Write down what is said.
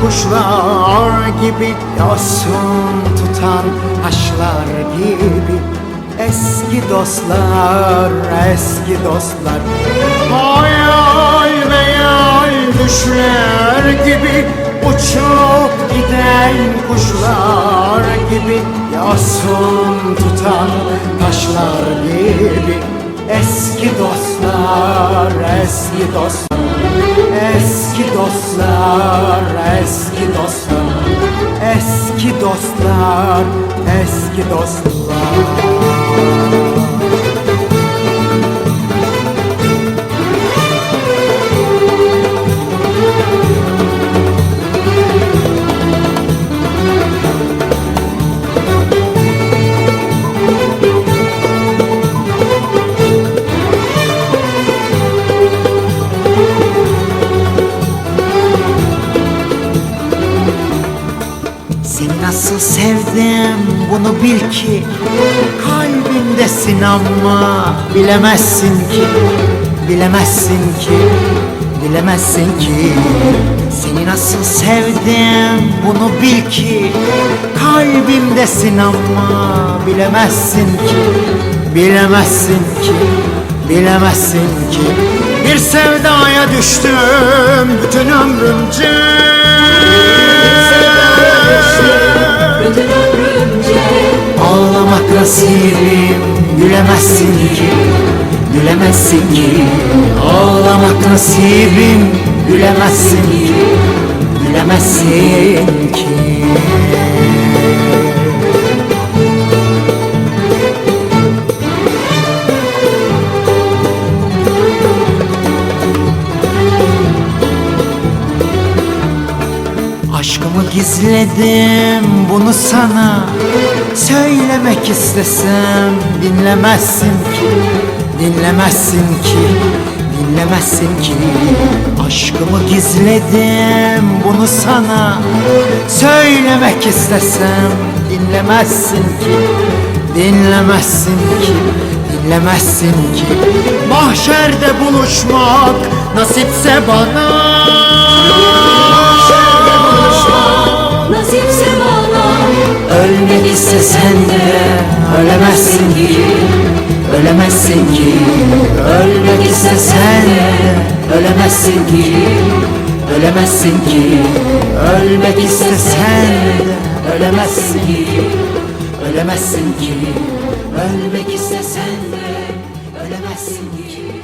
kuşlar gibi Yosun tutan taşlar gibi. Eski dostlar, eski dostlar. Hayal meyal düşler gibi Uçup giden kuşlar gibi Yosun tutan taşlar gibi. Eski dostlar, eski dostlar Eski dostlar, eski dostlar Eski dostlar, eski dostlar Seni nasıl sevdim bunu bil ki. Kalbimdesin ama bilemezsin ki. Bilemezsin ki Bilemezsin ki. Seni nasıl sevdim bunu bil ki. Kalbimdesin ama bilemezsin ki. Bilemezsin ki Bilemezsin ki. Bir sevdaya düştüm bütün ömrümce gülemezsin ki Gülemezsin ki. Ağlamak nasibim gülemezsin ki Gülemezsin ki Aşkımı gizledim bunu sana. Söylemek istesem dinlemezsin ki. Dinlemezsin ki. Dinlemezsin ki. Aşkımı gizledim bunu sana. Söylemek istesem dinlemezsin ki. Dinlemezsin ki. Dinlemezsin ki. Mahşerde buluşmak nasipse bana sen de ölemezsin ki Ölemezsin ki. Ölmek istesen de ölemezsin ki Ölemezsin ki. Ölmek istesen de ölemezsin ki Ölemezsin ki. Ölmek istesen de ölemezsin ki.